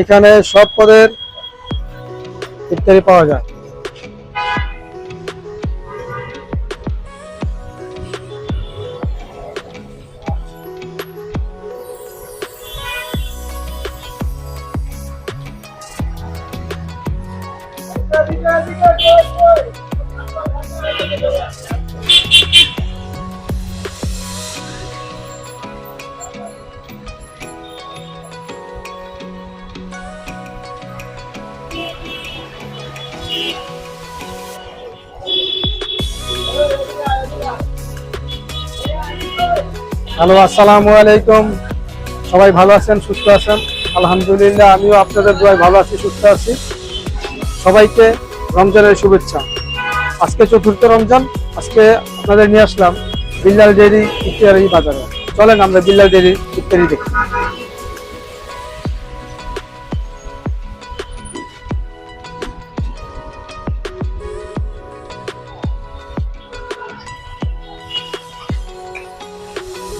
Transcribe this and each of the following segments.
এখানে সব পদের ইত্যাদি পাওয়া যায়। হ্যালো, আসসালামু আলাইকুম। সবাই ভালো আছেন, সুস্থ আছেন? আলহামদুলিল্লাহ, আমিও আপনাদের দোয়ায় ভালো আছি, সুস্থ আছি। সবাইকে রমজানের শুভেচ্ছা। আজকে চতুর্থ রমজান, আজকে আপনাদের নিয়ে আসলাম বিল্লাল ডেরি ইত্যাদি বাজারে। চলেন আমরা বিল্লাল ডেরি ইত্যাদি দেখি।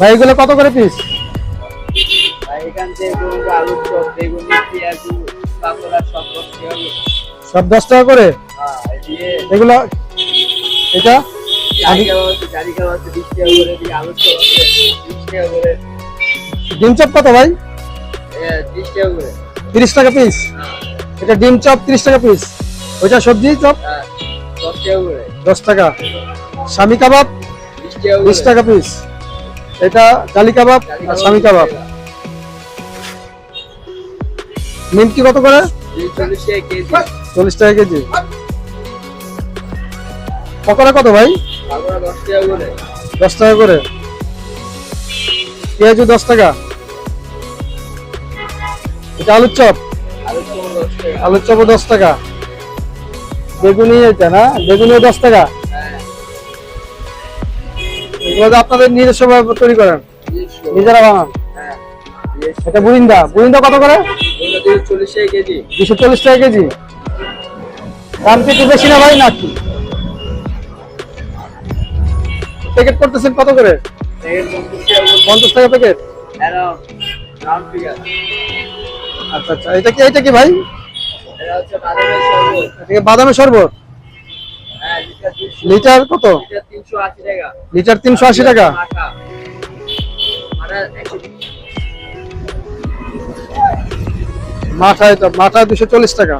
ভাই এগুলো কত করে পিস সব দশ টাকা করে। হ্যাঁ এগুলো এটা? ডিম চপ কত ভাই? ত্রিশ টাকা পিস হ্যাঁ। এটা ডিম চপ তিরিশ টাকা পিস ওইটা সবজি চপ? হ্যাঁ দশ টাকা স্বামী কাবাব? বিশ টাকা পিস এটা জালি কাবাব আর স্বামী কাবাব টাকা। কত করে? চল্লিশ টাকা কেজি। পকোড়া কত ভাই? দশ টাকা করে। পেঁয়াজু দশ টাকা। এটা আলুর চপ? আলুর চপও দশ টাকা। বেগুনি এটা না? বেগুনিও দশ টাকা। আপনাদের নিজস্ব তৈরি করেন। নিজেরা বানান? এটা বুরিন্দা। বুরিন্দা কত করে? দুশো চল্লিশ টাকা কেজি। দাম কি একটু বেশি না ভাই নাকি? প্যাকেট করতেছেন কত করে? পঞ্চাশ টাকা প্যাকেট আচ্ছা আচ্ছা। এটা কি এটা কি ভাই? বাদামের শরবত এটা কি বাদামের শরবত হ্যাঁ লিটার কত? লিটার তিনশো আশি টাকা। মাঠা মাঠা একশো মাঠা এটা মাঠা দুশো চল্লিশ টাকা।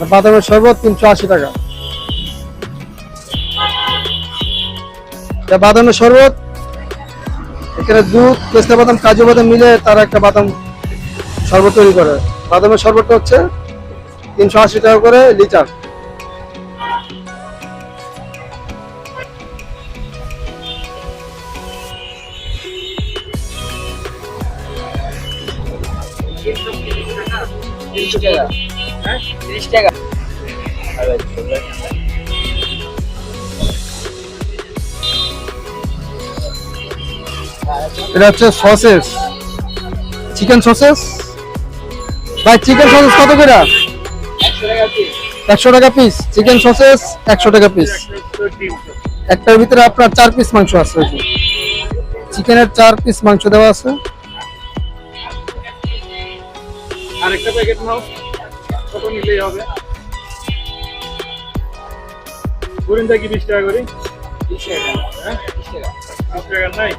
আর বাদামের শরবত তিনশো আশি টাকা। এটা বাদামের শরবত এখানে দুধ পেস্তা বাদাম কাজু বাদাম মিলে তারা একটা বাদাম শরবত তৈরি করে। বাদামের শরবতটা হচ্ছে তিনশো আশি টাকা করে লিটার হ্যাঁ? এটা হচ্ছে সসেস। Chicken sausage? ভাই, চিকেন সসেস কত করে? একশো টাকা পিস চিকেন সসেস একশো টাকা পিস একটার ভিতরে আপনার চার পিস মাংস আছে। চিকেনের চার পিস মাংস দেওয়া আছে। আরেকটা প্যাকেট নাও। কত নিলেই হবে। গরিন্দা কি বিশ টাকা করি? হ্যাঁ? বিশ টাকা নাই?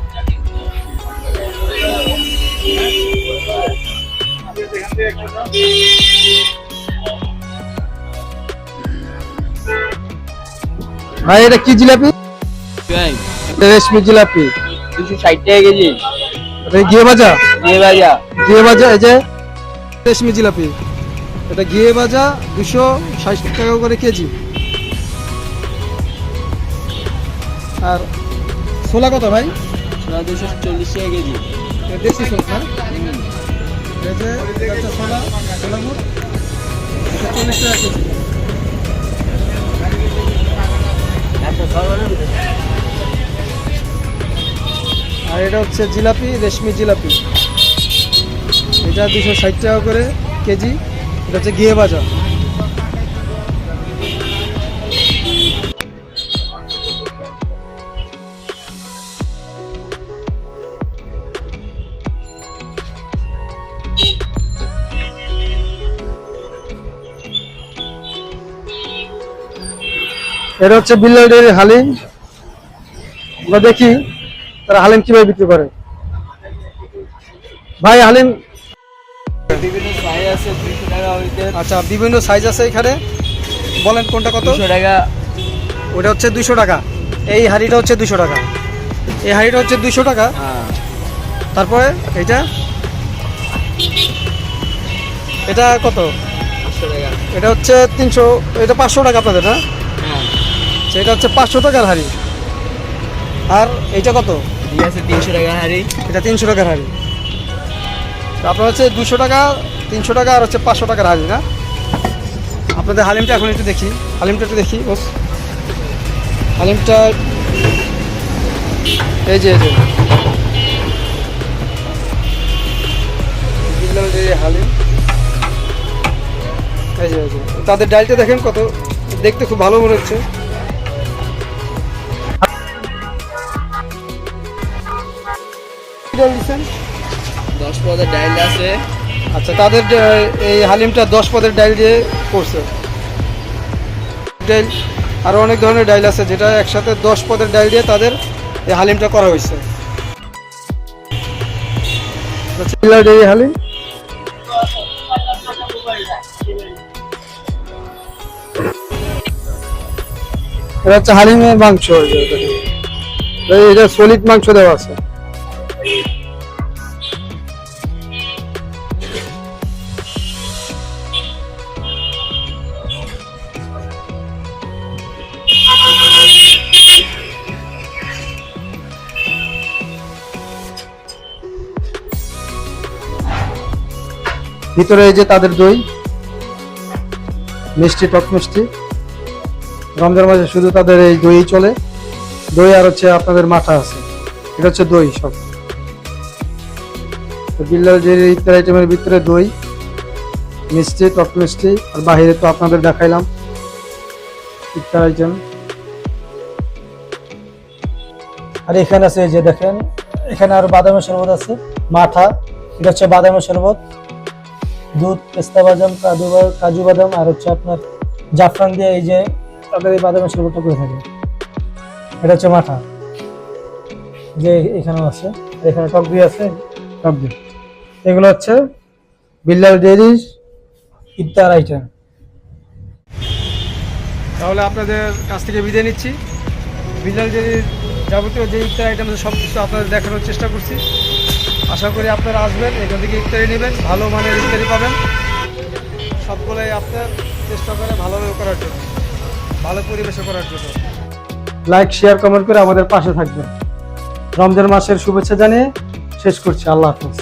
এখান থেকে ভাই এটা কি জিলাপি? এটা রেশমি জিলাপি। দুশো ষাট টাকা কেজি। এটা ঘিয়ে ভাজা? দিয়ে ভাজা। ঘিয়ে ভাজা এই যে? রেশমি জিলাপি। এটা ঘিয়ে ভাজা দুশো ষাট টাকা করে কেজি। আর ছোলা কত ভাই? দুশো চল্লিশ টাকা কেজি। এটা দেশি ছোলা না? এই যে এটা ছোলা ছোলা চল্লিশ টাকা কেজি। আর এটা হচ্ছে জিলাপি, রেশমি জিলাপি। এটা দুশো ষাট টাকা করে কেজি। এটা হচ্ছে ঘিয়ে ভাজা। এটা হচ্ছে বিল্লাল ডেয়ারি হালিম। আমরা দেখি তারা হালিম কীভাবে বিক্রি করে। ভাই হালিম। আচ্ছা বিভিন্ন সাইজ আছে এখানে। বলেন কোনটা কত? টাকা। ওটা হচ্ছে দুশো টাকা। এই হাড়িটা হচ্ছে দুশো টাকা। এই হাঁড়িটা হচ্ছে দুশো টাকা। হ্যাঁ। তারপরে এইটা? এটা কত? এটা হচ্ছে তিনশো এটা পাঁচশো টাকা আপনাদের না? হ্যাঁ সেটা হচ্ছে পাঁচশো টাকার হাঁড়ি। আর এইটা কত? আছে তিনশো টাকা হাড়ি। এটা তিনশো টাকার হাঁড়ি। আপনার হচ্ছে দুশো টাকা তিনশো টাকা আর হচ্ছে পাঁচশো টাকার হাঁড়ি না? আপনাদের হালিমটা এখন একটু দেখি। হালিমটা একটু দেখি বস। হালিমটা এই যে এই যে হালিম। এই যে এই যে। তাদের ডালটা দেখেন কত দেখতে খুব ভালো মনে হচ্ছে। ডাল দিচ্ছেন দশ পদের ডাইল আছে। আচ্ছা তাদের এই হালিমটা দশ পদের ডাইল দিয়ে করছে। ডাইল আরও অনেক ধরনের ডাইল আছে যেটা একসাথে দশ পদের ডাইল দিয়ে তাদের এই হালিমটা করা হয়েছে। এই হালিম? এটা হচ্ছে হালিমের মাংস এটা সলিড মাংস দেওয়া আছে। ভিতরে এই যে তাদের দই, মিষ্টি, টক মিষ্টি। রমজান মাসে শুধু তাদের এই দই চলে। দই আর হচ্ছে আপনাদের মাথা আছে। এটা হচ্ছে দই সব। তো যে ইত্যাদি আইটেমের ভিতরে দই, মিষ্টি, টক মিষ্টি, আর বাহিরে তো আপনাদের দেখাইলাম ইত্যাদি আইটেম আর এখানে আছে যে দেখেন, এখানে আর বাদামের শরবত আছে, মাথা, এটা হচ্ছে বাদামের শরবত, দুধ, পেস্তা বাদাম, কাজু কাজু বাদাম, আর হচ্ছে আপনার জাফরান দিয়ে এই যে তাদের এই বাদামের শরবতটা করে থাকে। এটা হচ্ছে মাথা, যে এখানেও আছে এখানে টক দই আছে। টক দই। এগুলো হচ্ছে বিল্লাল ডেয়ারি ইফতার আইটেম। তাহলে আপনাদের কাছ থেকে বিদায় নিচ্ছি। বিল্লাল ডেয়ারির যাবতীয় যে ইফতার আইটেম সব কিছু আপনাদের দেখানোর চেষ্টা করছি। আশা করি আপনারা আসবেন এখান থেকে ইফতারি নেবেন ভালো মানের ইফতারি পাবেন। সবগুলোই আপনার চেষ্টা করে ভালোভাবে করার জন্য ভালো পরিবেশে করার জন্য। লাইক শেয়ার কমেন্ট করে আমাদের পাশে থাকবেন। রমজান মাসের শুভেচ্ছা জানিয়ে শেষ করছি। আল্লাহ হাফিজ।